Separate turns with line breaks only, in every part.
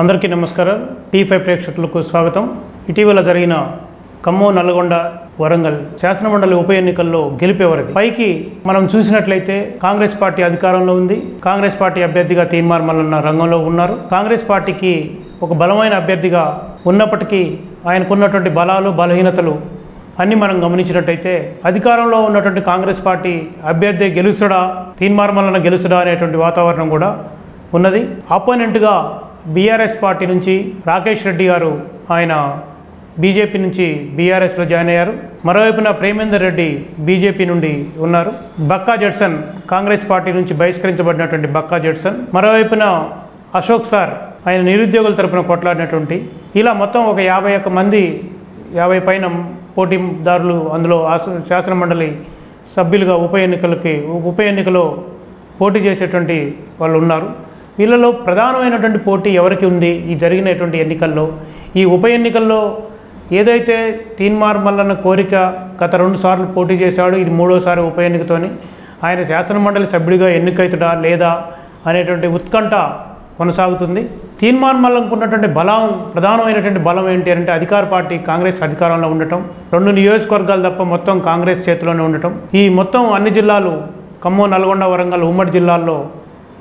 అందరికీ నమస్కారం. Tea five ప్రేక్షకులకు స్వాగతం. ఇటీవల జరిగిన ఖమ్మం నల్గొండ వరంగల్ శాసనమండలి ఉప ఎన్నికల్లో గెలిపేవరది పైకి మనం చూసినట్లయితే కాంగ్రెస్ పార్టీ అధికారంలో ఉంది. కాంగ్రెస్ పార్టీ అభ్యర్థిగా తీర్మార్ మల్లన్న రంగంలో ఉన్నారు. కాంగ్రెస్ పార్టీకి ఒక బలమైన అభ్యర్థిగా ఉన్నప్పటికీ ఆయనకున్నటువంటి బలాలు బలహీనతలు అన్ని మనం గమనించినట్టయితే అధికారంలో ఉన్నటువంటి కాంగ్రెస్ పార్టీ అభ్యర్థి గెలుసుడా తీన్మార్ మల్లన్న గెలుస్తాడా అనేటువంటి వాతావరణం కూడా ఉన్నది. ఆపోనెంట్గా బీఆర్ఎస్ పార్టీ నుంచి రాకేష్ రెడ్డి గారు ఆయన బీజేపీ నుంచి బీఆర్ఎస్లో జాయిన్ అయ్యారు. మరోవైపున ప్రేమేందర్ రెడ్డి బీజేపీ నుండి ఉన్నారు. బక్కా జడ్సన్ కాంగ్రెస్ పార్టీ నుంచి బహిష్కరించబడినటువంటి బక్కా జడ్సన్. మరోవైపున అశోక్ సార్ ఆయన నిరుద్యోగుల తరపున కొట్లాడినటువంటి. ఇలా మొత్తం ఒక యాభై ఒక్క మంది యాభై పైన పోటీదారులు అందులో శాసన శాసనమండలి సభ్యులుగా ఉప ఎన్నికలకి ఉప ఎన్నికలో పోటీ చేసేటువంటి వాళ్ళు ఉన్నారు. వీళ్ళలో ప్రధానమైనటువంటి పోటీ ఎవరికి ఉంది? ఈ జరిగినటువంటి ఎన్నికల్లో. ఈ ఉప ఎన్నికల్లో ఏదైతే తీన్మార్ మల్లన్న కోరిక గత రెండు సార్లు పోటీ చేశాడు ఇది మూడోసారి ఉప ఎన్నికతోని ఆయన శాసనమండలి సభ్యుడిగా ఎన్నికైతుడా లేదా అనేటువంటి ఉత్కంఠ కొనసాగుతుంది. తీన్మార్ మల్లంకున్నటువంటి బలం ప్రధానమైనటువంటి బలం ఏంటి అంటే అధికార పార్టీ కాంగ్రెస్ అధికారంలో ఉండటం. రెండు నియోజకవర్గాలు తప్ప మొత్తం కాంగ్రెస్ చేతిలోనే ఉండటం. ఈ మొత్తం అన్ని జిల్లాలు ఖమ్మం నల్గొండ వరంగల్ ఉమ్మడి జిల్లాల్లో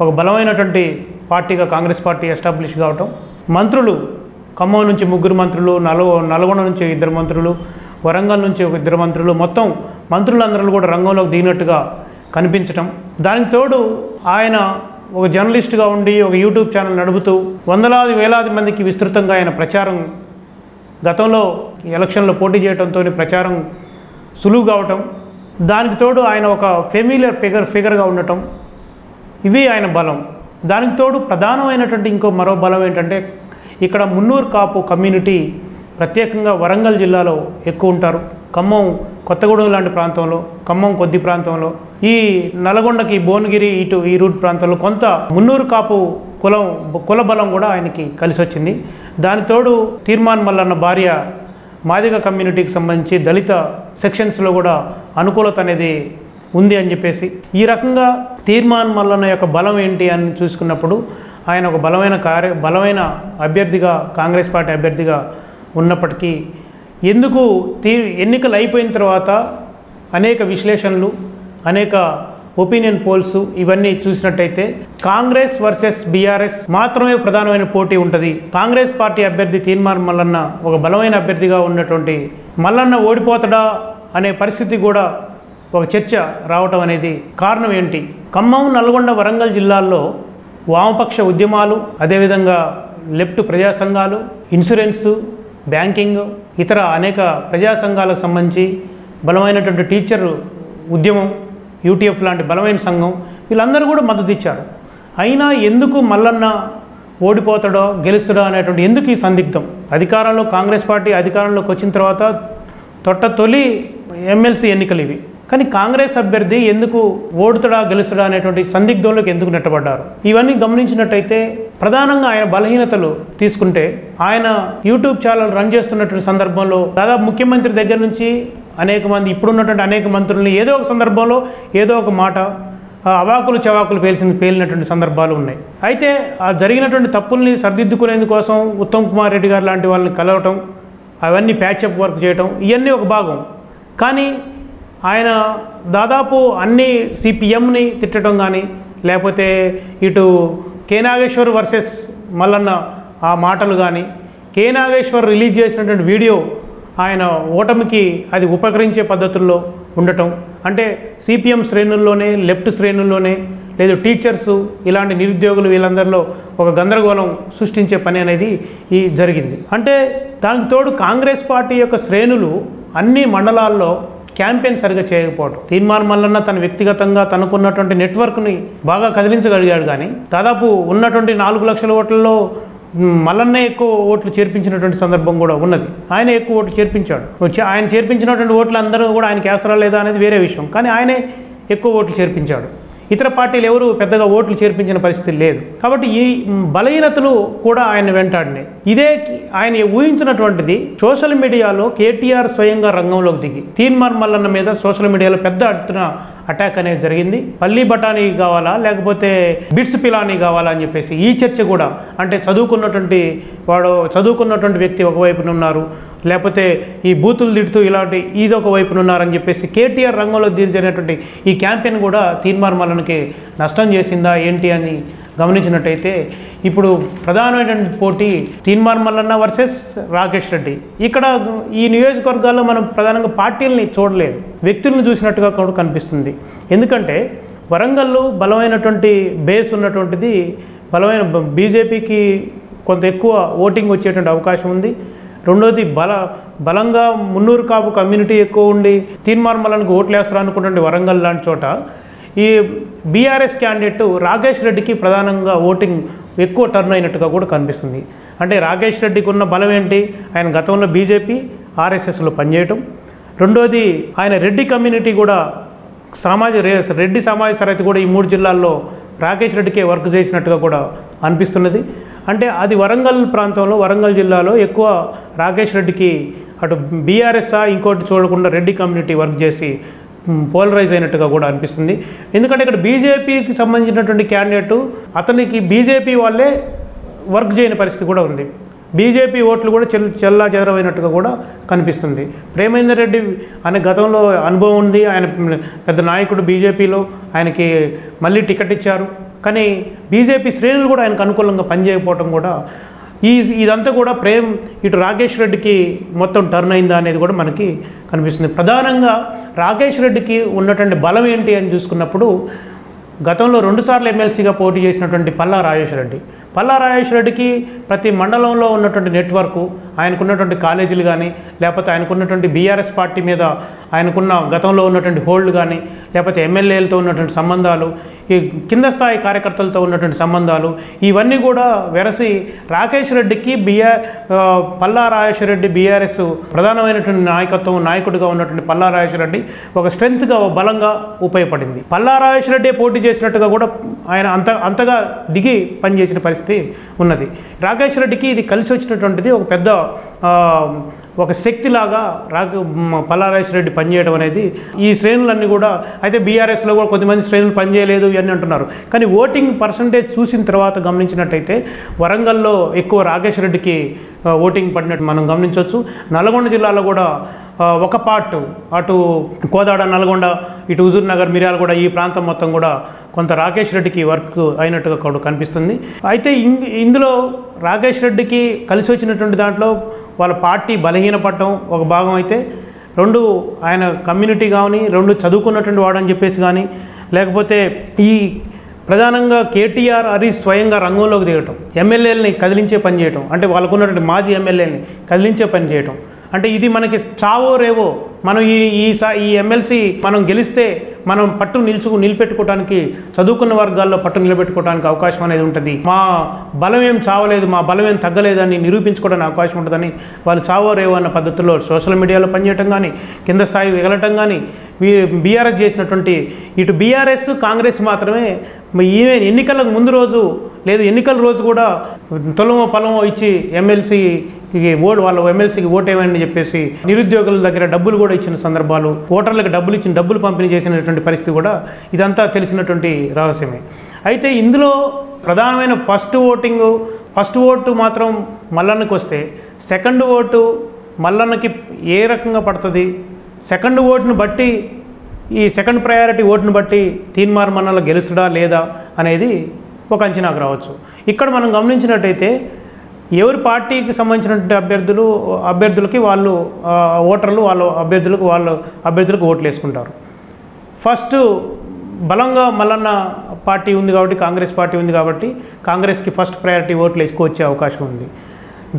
ఒక బలమైనటువంటి పార్టీగా కాంగ్రెస్ పార్టీ ఎస్టాబ్లిష్ కావటం. మంత్రులు ఖమ్మం నుంచి ముగ్గురు మంత్రులు నల్గొ నల్గొండ నుంచి ఇద్దరు మంత్రులు వరంగల్ నుంచి ఒక ఇద్దరు మంత్రులు మొత్తం మంత్రులందరూ కూడా రంగంలోకి దిగినట్టుగా కనిపించటం. దానికి తోడు ఆయన ఒక జర్నలిస్ట్గా ఉండి ఒక యూట్యూబ్ ఛానల్ నడుపుతూ వందలాది వేలాది మందికి విస్తృతంగా ఆయన ప్రచారం గతంలో ఎలక్షన్లో పోటీ చేయడంతో ప్రచారం సులువు కావటం దానికి తోడు ఆయన ఒక ఫెమిలియర్ ఫిగర్ ఫిగర్గా ఉండటం. ఇవి ఆయన బలం. దానికి తోడు ప్రధానమైనటువంటి ఇంకో మరో బలం ఏంటంటే ఇక్కడ మున్నూరు కాపు కమ్యూనిటీ ప్రత్యేకంగా వరంగల్ జిల్లాలో ఎక్కువ ఉంటారు. ఖమ్మం కొత్తగూడెం లాంటి ప్రాంతంలో ఖమ్మం కొద్ది ప్రాంతంలో ఈ నల్గొండకి భువనగిరి ఇటు ఈ రూట్ ప్రాంతంలో కొంత మున్నూరు కాపు కులం కుల బలం కూడా ఆయనకి కలిసి వచ్చింది దానితోడు తీర్మాన్ మల్లన్న భార్య మాదిగ కమ్యూనిటీకి సంబంధించి దళిత సెక్షన్స్లో కూడా అనుకూలత అనేది ఉంది అని చెప్పేసి. ఈ రకంగా తీర్మాన్ మల్లన్న యొక్క బలం ఏంటి అని చూసుకున్నప్పుడు ఆయన ఒక బలమైన కార్య బలమైన అభ్యర్థిగా కాంగ్రెస్ పార్టీ అభ్యర్థిగా ఉన్నప్పటికీ ఎందుకు తీ ఎన్నికలు అయిపోయిన తర్వాత అనేక విశ్లేషణలు అనేక ఒపీనియన్ పోల్స్ ఇవన్నీ చూసినట్టయితే కాంగ్రెస్ వర్సెస్ బీఆర్ఎస్ మాత్రమే ప్రధానమైన పోటీ ఉంటుంది. కాంగ్రెస్ పార్టీ అభ్యర్థి తీర్మాన్ మల్లన్న ఒక బలమైన అభ్యర్థిగా ఉన్నటువంటి మల్లన్న ఓడిపోతాడా అనే పరిస్థితి కూడా ఒక చర్చ రావటం అనేది కారణం ఏంటి? ఖమ్మం నల్గొండ వరంగల్ జిల్లాల్లో వామపక్ష ఉద్యమాలు అదేవిధంగా లెఫ్ట్ ప్రజా సంఘాలు ఇన్సూరెన్సు బ్యాంకింగ్ ఇతర అనేక ప్రజా సంఘాలకు సంబంధించి బలమైనటువంటి టీచర్ ఉద్యమం యూటీఎఫ్ లాంటి బలమైన సంఘం వీళ్ళందరూ కూడా మద్దతు ఇచ్చారు. అయినా ఎందుకు మల్లన్న ఓడిపోతాడో గెలుస్తాడో అనేటువంటి ఎందుకు ఈ సందిగ్ధం? అధికారంలో కాంగ్రెస్ పార్టీ అధికారంలోకి వచ్చిన తర్వాత తొట్ట తొలి ఎమ్మెల్సీ ఎన్నికలు ఇవి. కానీ కాంగ్రెస్ అభ్యర్థి ఎందుకు ఓడుతడా గెలుస్తాడా అనేటువంటి సందిగ్ధంలోకి ఎందుకు నెట్టబడ్డారు? ఇవన్నీ గమనించినట్టయితే ప్రధానంగా ఆయన బలహీనతలు తీసుకుంటే ఆయన యూట్యూబ్ ఛానల్ రన్ చేస్తున్నటువంటి సందర్భంలో దాదాపు ముఖ్యమంత్రి దగ్గర నుంచి అనేక మంది ఇప్పుడున్నటువంటి అనేక మంత్రుల్ని ఏదో ఒక సందర్భంలో ఏదో ఒక మాట అవాకులు చవాకులు పేల్సిన పేలినటువంటి సందర్భాలు ఉన్నాయి. అయితే ఆ జరిగినటువంటి తప్పుల్ని సరిదిద్దుకునేందుకోసం ఉత్తమ్ కుమార్ రెడ్డి గారు లాంటి వాళ్ళని కలవటం అవన్నీ ప్యాచప్ వర్క్ చేయటం ఇవన్నీ ఒక భాగం. కానీ ఆయన దాదాపు అన్ని సిపిఎంని తిట్టడం కానీ లేకపోతే ఇటు కేనాగేశ్వర్ వర్సెస్ మల్లన్న ఆ మాటలు కానీ కేనాగేశ్వర్ రిలీజ్ చేసినటువంటి వీడియో ఆయన ఓటమికి అది ఉపకరించే పద్ధతుల్లో ఉండటం. అంటే సిపిఎం శ్రేణుల్లోనే లెఫ్ట్ శ్రేణుల్లోనే లేదు టీచర్స్ ఇలాంటి నిరుద్యోగులు వీళ్ళందరిలో ఒక గందరగోళం సృష్టించే పని అనేది ఈ జరిగింది. అంటే దానికి తోడు కాంగ్రెస్ పార్టీ యొక్క శ్రేణులు అన్ని మండలాల్లో క్యాంపెయిన్ సరిగా చేయకపోవడం తీర్మాన్ మల్లన్న తన వ్యక్తిగతంగా తనకున్నటువంటి నెట్వర్క్ని బాగా కదిలించగలిగాడు కానీ దాదాపు ఉన్నటువంటి నాలుగు లక్షల ఓట్లలో మల్లన్నే ఎక్కువ ఓట్లు చేర్పించినటువంటి సందర్భం కూడా ఉన్నది. ఆయన ఎక్కువ ఓట్లు చేర్పించాడు. వచ్చి ఆయన చేర్పించినటువంటి ఓట్లు అందరూ కూడా ఆయనకి అవసరం లేదా అనేది వేరే విషయం. కానీ ఆయనే ఎక్కువ ఓట్లు చేర్పించాడు. ఇతర పార్టీలు ఎవరు పెద్దగా ఓట్లు చేర్పించిన పరిస్థితి లేదు. కాబట్టి ఈ బలహీనతలు కూడా ఆయన వెంటాడినాయి. ఇదే ఆయన ఊహించినటువంటిది సోషల్ మీడియాలో కేటీఆర్ స్వయంగా రంగంలోకి దిగి తీన్మార్ మల్లన్న మీద సోషల్ మీడియాలో పెద్ద ఎత్తున అటాక్ అనేది జరిగింది. పల్లి బఠానీ కావాలా లేకపోతే బిట్స్ పిలానీ కావాలా అని చెప్పేసి ఈ చర్చ కూడా అంటే చదువుకున్నటువంటి వాడు చదువుకున్నటువంటి వ్యక్తి ఒకవైపున ఉన్నారు. లేకపోతే ఈ బూతులు తిడుతూ ఇలాంటి ఇది వైపునున్నారని ఉన్నారని చెప్పేసి కేటీఆర్ రంగంలో తీర్చినటువంటి ఈ క్యాంపెయిన్ కూడా తీర్మార్మలనికి నష్టం చేసిందా ఏంటి అని గమనించినట్టయితే ఇప్పుడు ప్రధానమైనటువంటి పోటీ తీన్మార్ మల్లన్న వర్సెస్ రాకేష్ రెడ్డి. ఇక్కడ ఈ నియోజకవర్గాల్లో మనం ప్రధానంగా పార్టీలని చూడలేదు వ్యక్తులను చూసినట్టుగా కూడా కనిపిస్తుంది. ఎందుకంటే వరంగల్లో బలమైనటువంటి బేస్ ఉన్నటువంటిది బలమైన బీజేపీకి కొంత ఎక్కువ ఓటింగ్ వచ్చేటువంటి అవకాశం ఉంది. రెండోది బల బలంగా మున్నూరు కాపు కమ్యూనిటీ ఎక్కువ ఉండి తీన్మార్మలకు ఓట్లు వేస్తారు అనుకున్నటువంటి వరంగల్ లాంటి చోట ఈ బీఆర్ఎస్ క్యాండిడేట్ రాకేష్ రెడ్డికి ప్రధానంగా ఓటింగ్ ఎక్కువ టర్న్ అయినట్టుగా కూడా కనిపిస్తుంది. అంటే రాకేష్ రెడ్డికి ఉన్న బలం ఏంటి? ఆయన గతంలో బీజేపీ ఆర్ఎస్ఎస్లో పనిచేయటం. రెండోది ఆయన రెడ్డి కమ్యూనిటీ కూడా సమాజ రెడ్డి సమాజ తరగతి కూడా ఈ మూడు జిల్లాల్లో రాకేష్ రెడ్డికే వర్క్ చేసినట్టుగా కూడా అనిపిస్తున్నది. అంటే అది వరంగల్ ప్రాంతంలో వరంగల్ జిల్లాలో ఎక్కువ రాకేష్ రెడ్డికి అటు బీఆర్ఎస్ఆ ఇంకోటి చూడకుండా రెడ్డి కమ్యూనిటీ వర్క్ చేసి పోలరైజ్ అయినట్టుగా కూడా అనిపిస్తుంది. ఎందుకంటే ఇక్కడ బీజేపీకి సంబంధించినటువంటి క్యాండిడేటు అతనికి బీజేపీ వాళ్ళే వర్క్ చేయని పరిస్థితి కూడా ఉంది. బీజేపీ ఓట్లు కూడా చెల్ చెల్లా చెదరమైనట్టుగా కూడా కనిపిస్తుంది. ప్రేమేందర్ రెడ్డి అనే గతంలో అనుభవం ఉంది. ఆయన పెద్ద నాయకుడు బీజేపీలో ఆయనకి మళ్ళీ టికెట్ ఇచ్చారు. కానీ బీజేపీ శ్రేణులు కూడా ఆయనకు అనుకూలంగా పనిచేయకపోవటం కూడా ఈ ఇదంతా కూడా ప్రేమ్ ఇటు రాకేష్ రెడ్డికి మొత్తం టర్న్ అయిందా అనేది కూడా మనకి కనిపిస్తుంది. ప్రధానంగా రాకేష్ రెడ్డికి ఉన్నటువంటి బలం ఏంటి అని చూసుకున్నప్పుడు గతంలో రెండుసార్లు ఎమ్మెల్సీగా పోటీ చేసినటువంటి పల్లా రాజేష్ రెడ్డి. పల్లా రాజేష్ రెడ్డికి ప్రతి మండలంలో ఉన్నటువంటి నెట్వర్కు ఆయనకున్నటువంటి కాలేజీలు కానీ లేకపోతే ఆయనకున్నటువంటి బీఆర్ఎస్ పార్టీ మీద ఆయనకున్న గతంలో ఉన్నటువంటి హోల్డ్ కానీ లేకపోతే ఎమ్మెల్యేలతో ఉన్నటువంటి సంబంధాలు ఈ కింద స్థాయి కార్యకర్తలతో ఉన్నటువంటి సంబంధాలు ఇవన్నీ కూడా వెరసి రాకేష్ రెడ్డికి బీఆర్ పల్లా రాజేశ్వర రెడ్డి బీఆర్ఎస్ ప్రధానమైనటువంటి నాయకత్వం నాయకుడిగా ఉన్నటువంటి పల్లా రాజేశ్వర రెడ్డి ఒక స్ట్రెంగ్త్గా బలంగా ఉపయోగపడింది. పల్లా రాజేశ్వర రెడ్డి పోటీ చేసినట్టుగా కూడా ఆయన అంత అంతగా దిగి పనిచేసిన పరిస్థితి ఉన్నది. రాకేష్ రెడ్డికి ఇది కలిసి వచ్చినటువంటిది ఒక పెద్ద ఒక శక్తిలాగా రాక పల్లారాజ్ రెడ్డి పనిచేయడం అనేది ఈ శ్రేణులన్నీ కూడా అయితే బీఆర్ఎస్లో కూడా కొంతమంది శ్రేణులు పనిచేయలేదు ఇవన్నీ అంటున్నారు. కానీ ఓటింగ్ పర్సంటేజ్ చూసిన తర్వాత గమనించినట్టయితే వరంగల్లో ఎక్కువ రాకేష్ రెడ్డికి ఓటింగ్ పడినట్టు మనం గమనించవచ్చు. నల్గొండ జిల్లాలో కూడా ఒక పార్ట్ అటు కోదాడ నల్గొండ ఇటు హుజూర్ నగర్ మిర్యాలగూడ ఈ ప్రాంతం మొత్తం కూడా కొంత రాకేష్ రెడ్డికి వర్క్ అయినట్టుగా కూడా కనిపిస్తుంది. అయితే ఇం- ఇందులో రాకేష్ రెడ్డికి కలిసి వచ్చినటువంటి దాంట్లో వాళ్ళ పార్టీ బలహీనపడటం ఒక భాగం అయితే రెండు ఆయన కమ్యూనిటీ కానీ రెండు చదువుకున్నటువంటి వాడు అని చెప్పేసి కానీ లేకపోతే ఈ ప్రధానంగా కేటీఆర్ హరీష్ స్వయంగా రంగంలోకి దిగటం ఎమ్మెల్యేలని కదిలించే పని చేయటం అంటే వాళ్ళకున్నటువంటి మాజీ ఎమ్మెల్యేని కదిలించే పని చేయటం. అంటే ఇది మనకి చావో రేవో. మనం ఈ ఈ ఈ ఎమ్మెల్సీ మనం గెలిస్తే మనం పట్టు నిలుచు నిలబెట్టుకోవడానికి చదువుకున్న వర్గాల్లో పట్టు నిలబెట్టుకోవడానికి అవకాశం అనేది ఉంటుంది. మా బలం ఏం చావలేదు మా బలం ఏం తగ్గలేదని నిరూపించుకోవడానికి అవకాశం ఉంటుందని వాళ్ళు చావో రేవో అన్న పద్ధతిలో సోషల్ మీడియాలో పనిచేయటం కానీ కింద స్థాయి వెగలటం కానీ బీఆర్ఎస్ చేసినటువంటి ఇటు బీఆర్ఎస్ కాంగ్రెస్ మాత్రమే ఈమె ఎన్నికలకు ముందు రోజు లేదు ఎన్నికల రోజు కూడా తొలమో పొలమో ఇచ్చి ఎమ్మెల్సీకి ఓటు వాళ్ళ ఎమ్మెల్సీకి ఓటేమని చెప్పేసి నిరుద్యోగుల దగ్గర డబ్బులు కూడా ఇచ్చిన సందర్భాలు ఓటర్లకు డబ్బులు ఇచ్చిన డబ్బులు పంపిణీ చేసినటువంటి పరిస్థితి కూడా ఇదంతా తెలిసినటువంటి రహస్యమే. అయితే ఇందులో ప్రధానమైన ఫస్ట్ ఓటింగ్ ఫస్ట్ ఓటు మాత్రం మల్లన్నకి వస్తే సెకండ్ ఓటు మల్లన్నకి ఏ రకంగా పడుతుంది? సెకండ్ ఓటును బట్టి ఈ సెకండ్ ప్రయారిటీ ఓటును బట్టి తీన్మార్ మన్నలు గెలుస్తుడా లేదా అనేది ఒక అంచనాకు రావచ్చు. ఇక్కడ మనం గమనించినట్టయితే ఎవరి పార్టీకి సంబంధించినటువంటి అభ్యర్థులు అభ్యర్థులకి వాళ్ళు ఓటర్లు వాళ్ళ అభ్యర్థులకు వాళ్ళు అభ్యర్థులకు ఓట్లు వేసుకుంటారు. ఫస్ట్ బలంగా మల్లన్న పార్టీ ఉంది కాబట్టి కాంగ్రెస్ పార్టీ ఉంది కాబట్టి కాంగ్రెస్కి ఫస్ట్ ప్రయారిటీ ఓట్లు ఎక్కువ వచ్చే అవకాశం ఉంది.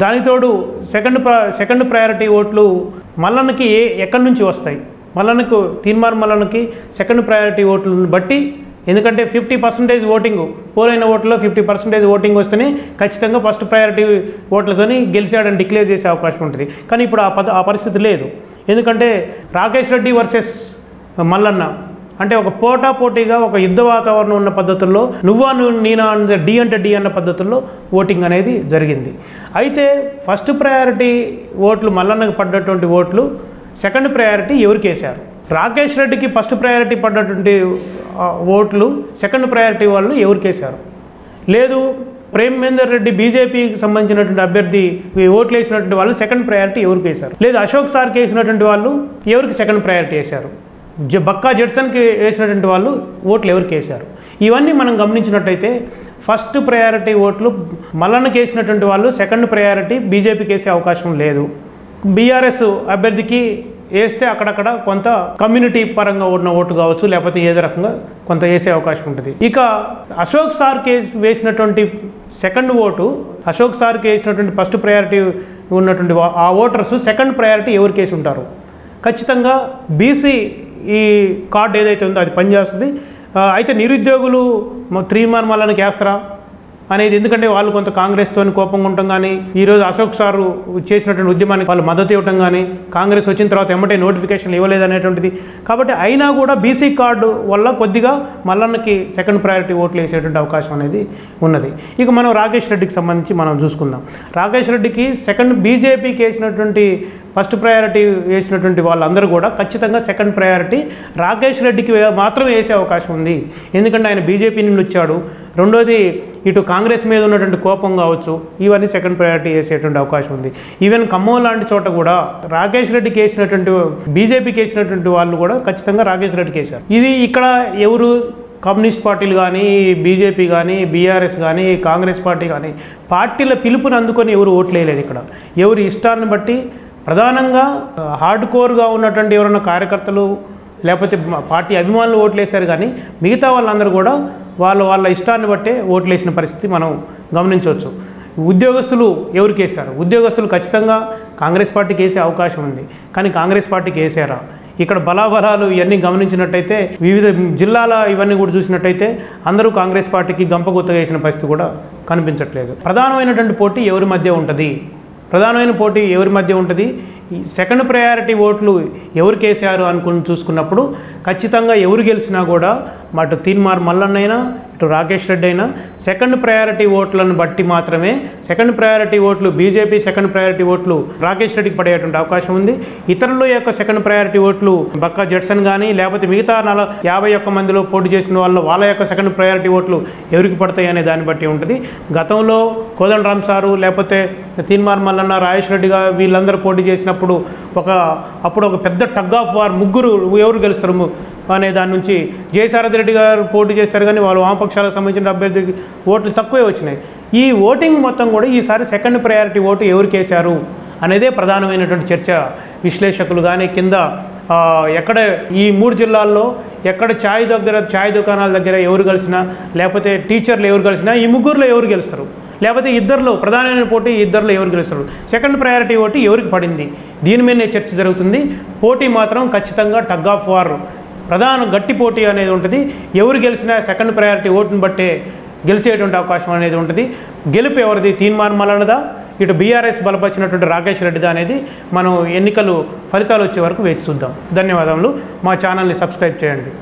దానితోడు సెకండ్ ప్ర సెకండ్ ప్రయారిటీ ఓట్లు మల్లన్నకి ఏ ఎక్కడి నుంచి వస్తాయి? మల్లన్నకు తీన్మార్ మల్లన్నకి సెకండ్ ప్రయారిటీ ఓట్లను బట్టి ఎందుకంటే ఫిఫ్టీ పర్సెంటేజ్ ఓటింగ్ పోలైన ఓట్లో ఫిఫ్టీ పర్సెంటేజ్ ఓటింగ్ వస్తేనే ఖచ్చితంగా ఫస్ట్ ప్రయారిటీ ఓట్లతోని గెలిచాడని డిక్లేర్ చేసే అవకాశం ఉంటుంది. కానీ ఇప్పుడు ఆ పద ఆ పరిస్థితి లేదు. ఎందుకంటే రాకేష్ రెడ్డి వర్సెస్ మల్లన్న అంటే ఒక పోటా పోటీగా ఒక యుద్ధ వాతావరణం ఉన్న పద్ధతుల్లో నువ్వా నువ్వు నేనా అంటే డి అంటే డి అన్న పద్ధతుల్లో ఓటింగ్ అనేది జరిగింది. అయితే ఫస్ట్ ప్రయారిటీ ఓట్లు మల్లన్నకు పడ్డటువంటి ఓట్లు సెకండ్ ప్రయారిటీ ఎవరికి వేశారు రాకేష్ రెడ్డికి ఫస్ట్ ప్రయారిటీ పడ్డటువంటి ఓట్లు సెకండ్ ప్రయారిటీ వాళ్ళు ఎవరికి వేశారు లేదు ప్రేమేందర్ రెడ్డి బీజేపీకి సంబంధించినటువంటి అభ్యర్థి ఓట్లు వేసినటువంటి వాళ్ళు సెకండ్ ప్రయారిటీ ఎవరికి వేశారు లేదు అశోక్ సార్కి వేసినటువంటి వాళ్ళు ఎవరికి సెకండ్ ప్రయారిటీ వేశారు జ బక్కా జడ్సన్కి వేసినటువంటి వాళ్ళు ఓట్లు ఎవరికి వేశారు ఇవన్నీ మనం గమనించినట్టయితే ఫస్ట్ ప్రయారిటీ ఓట్లు మల్లన్నకి వేసినటువంటి వాళ్ళు సెకండ్ ప్రయారిటీ బీజేపీకి వేసే అవకాశం లేదు. బీఆర్ఎస్ అభ్యర్థికి వేస్తే అక్కడక్కడ కొంత కమ్యూనిటీ పరంగా ఉన్న ఓటు కావచ్చు లేకపోతే ఏదో రకంగా కొంత వేసే అవకాశం ఉంటుంది. ఇక అశోక్ సార్కి వేసినటువంటి సెకండ్ ఓటు అశోక్ సార్కి వేసినటువంటి ఫస్ట్ ప్రయారిటీ ఉన్నటువంటి ఆ ఓటర్స్ సెకండ్ ప్రయారిటీ ఎవరికి వేసి ఉంటారు ఖచ్చితంగా బీసీ ఈ కార్డు ఏదైతే ఉందో అది పనిచేస్తుంది. అయితే నిరుద్యోగులు త్రీ మళ్ళకి వేస్తారా అనేది ఎందుకంటే వాళ్ళు కొంత కాంగ్రెస్తో కోపంగా ఉండటం కానీ ఈరోజు అశోక్ సారు చేసినటువంటి ఉద్యమానికి వాళ్ళు మద్దతు ఇవ్వటం కానీ కాంగ్రెస్ వచ్చిన తర్వాత ఎమ్మటే నోటిఫికేషన్ ఇవ్వలేదు అనేటువంటిది కాబట్టి అయినా కూడా బీసీ కార్డు వల్ల కొద్దిగా మల్లన్నకి సెకండ్ ప్రయారిటీ ఓట్లు వేసేటువంటి అవకాశం అనేది ఉన్నది. ఇక మనం రాకేష్ రెడ్డికి సంబంధించి మనం చూసుకుందాం. రాకేష్ రెడ్డికి సెకండ్ బీజేపీకి వేసినటువంటి ఫస్ట్ ప్రయారిటీ వేసినటువంటి వాళ్ళందరూ కూడా ఖచ్చితంగా సెకండ్ ప్రయారిటీ రాకేష్ రెడ్డికి మాత్రం మాత్రమే వేసే అవకాశం ఉంది. ఎందుకంటే ఆయన బీజేపీ నుండి వచ్చాడు. రెండోది ఇటు కాంగ్రెస్ మీద ఉన్నటువంటి కోపం కావచ్చు ఇవన్నీ సెకండ్ ప్రయారిటీ వేసేటువంటి అవకాశం ఉంది. ఈవెన్ ఖమ్మం లాంటి చోట కూడా రాకేష్ రెడ్డికి వేసినటువంటి బీజేపీకి వేసినటువంటి వాళ్ళు కూడా ఖచ్చితంగా రాకేష్ రెడ్డికి వేశారు. ఇది ఇక్కడ ఎవరు కమ్యూనిస్ట్ పార్టీలు కానీ బీజేపీ కానీ బీఆర్ఎస్ కానీ కాంగ్రెస్ పార్టీ కానీ పార్టీల పిలుపుని అందుకొని ఎవరు ఓట్లు వేయలేదు ఇక్కడ. ఎవరి ఇష్టాన్ని బట్టి ప్రధానంగా హార్డ్ కోర్గా ఉన్నటువంటి ఎవరైనా కార్యకర్తలు లేకపోతే పార్టీ అభిమానులు ఓట్లు వేశారు కానీ మిగతా వాళ్ళందరూ కూడా వాళ్ళ వాళ్ళ ఇష్టాన్ని బట్టే ఓట్లు వేసిన పరిస్థితి మనం గమనించవచ్చు. ఉద్యోగస్తులు ఎవరికి వేశారు ఉద్యోగస్తులు ఖచ్చితంగా కాంగ్రెస్ పార్టీకి వేసే అవకాశం ఉంది. కానీ కాంగ్రెస్ పార్టీకి వేసారా ఇక్కడ బలాబలాలు ఇవన్నీ గమనించినట్టయితే వివిధ జిల్లాల ఇవన్నీ కూడా చూసినట్టయితే అందరూ కాంగ్రెస్ పార్టీకి గంపగుత్తగా వేసిన పరిస్థితి కూడా కనిపించట్లేదు. ప్రధానమైనటువంటి పోటీ ఎవరి మధ్య ఉంటుంది? ప్రధానమైన పోటీ ఎవరి మధ్య ఉంటుంది? ఈ సెకండ్ ప్రయారిటీ ఓట్లు ఎవరికి వేసారు అనుకుని చూసుకున్నప్పుడు ఖచ్చితంగా ఎవరు గెలిచినా కూడా మటు తీన్మార్ మల్లన్నైనా అటు రాకేష్ రెడ్డి అయినా సెకండ్ ప్రయారిటీ ఓట్లను బట్టి మాత్రమే సెకండ్ ప్రయారిటీ ఓట్లు బీజేపీ సెకండ్ ప్రయారిటీ ఓట్లు రాకేష్ రెడ్డికి పడేటువంటి అవకాశం ఉంది. ఇతరుల యొక్క సెకండ్ ప్రయారిటీ ఓట్లు బక్కా జడ్సన్ కానీ లేకపోతే మిగతా నల యాభై ఒక్క మందిలో పోటీ చేసిన వాళ్ళు వాళ్ళ యొక్క సెకండ్ ప్రయారిటీ ఓట్లు ఎవరికి పడతాయి అనే దాన్ని బట్టి ఉంటుంది. గతంలో కోదండరామ్ సారు లేకపోతే తీన్మార్ మల్లన్న రాజేష్ రెడ్డిగా వీళ్ళందరూ పోటీ చేసినప్పుడు ఒక అప్పుడు ఒక పెద్ద టగ్ ఆఫ్ వార్ ముగ్గురు ఎవరు గెలుస్తారు? అనే దాని నుంచి జయసారథి రెడ్డి గారు పోటీ చేశారు కానీ వాళ్ళు వామపక్షాలకు సంబంధించిన అభ్యర్థికి ఓట్లు తక్కువే వచ్చినాయి. ఈ ఓటింగ్ మొత్తం కూడా ఈసారి సెకండ్ ప్రయారిటీ ఓటు ఎవరికి వేశారు అనేదే ప్రధానమైనటువంటి చర్చ విశ్లేషకులు కానీ కింద ఎక్కడ ఈ మూడు జిల్లాల్లో ఎక్కడ ఛాయ్ దగ్గర ఛాయ్ దుకాణాల దగ్గర ఎవరు కలిసినా లేకపోతే టీచర్లు ఎవరు కలిసినా ఈ ముగ్గురులో ఎవరు గెలుస్తారు? లేకపోతే ఇద్దరిలో ప్రధానమైన పోటీ ఇద్దరిలో ఎవరు గెలుస్తారు? సెకండ్ ప్రయారిటీ ఓటు ఎవరికి పడింది? దీని మీదనే చర్చ జరుగుతుంది. పోటీ మాత్రం ఖచ్చితంగా టగ్ ఆఫ్ వార్ ప్రధాన గట్టి పోటీ అనేది ఉంటుంది. ఎవరు గెలిచినా సెకండ్ ప్రయారిటీ ఓటుని బట్టే గెలిచేటువంటి అవకాశం అనేది ఉంటుంది. గెలుపు ఎవరిది? తీర్మానం మలనదా ఇటు బీఆర్ఎస్ బలపరిచినటువంటి రాకేష్ రెడ్డిదా అనేది మనం ఎన్నికలు ఫలితాలు వచ్చే వరకు వేచి చూద్దాం. ధన్యవాదములు. మా ఛానల్ని సబ్స్క్రైబ్ చేయండి.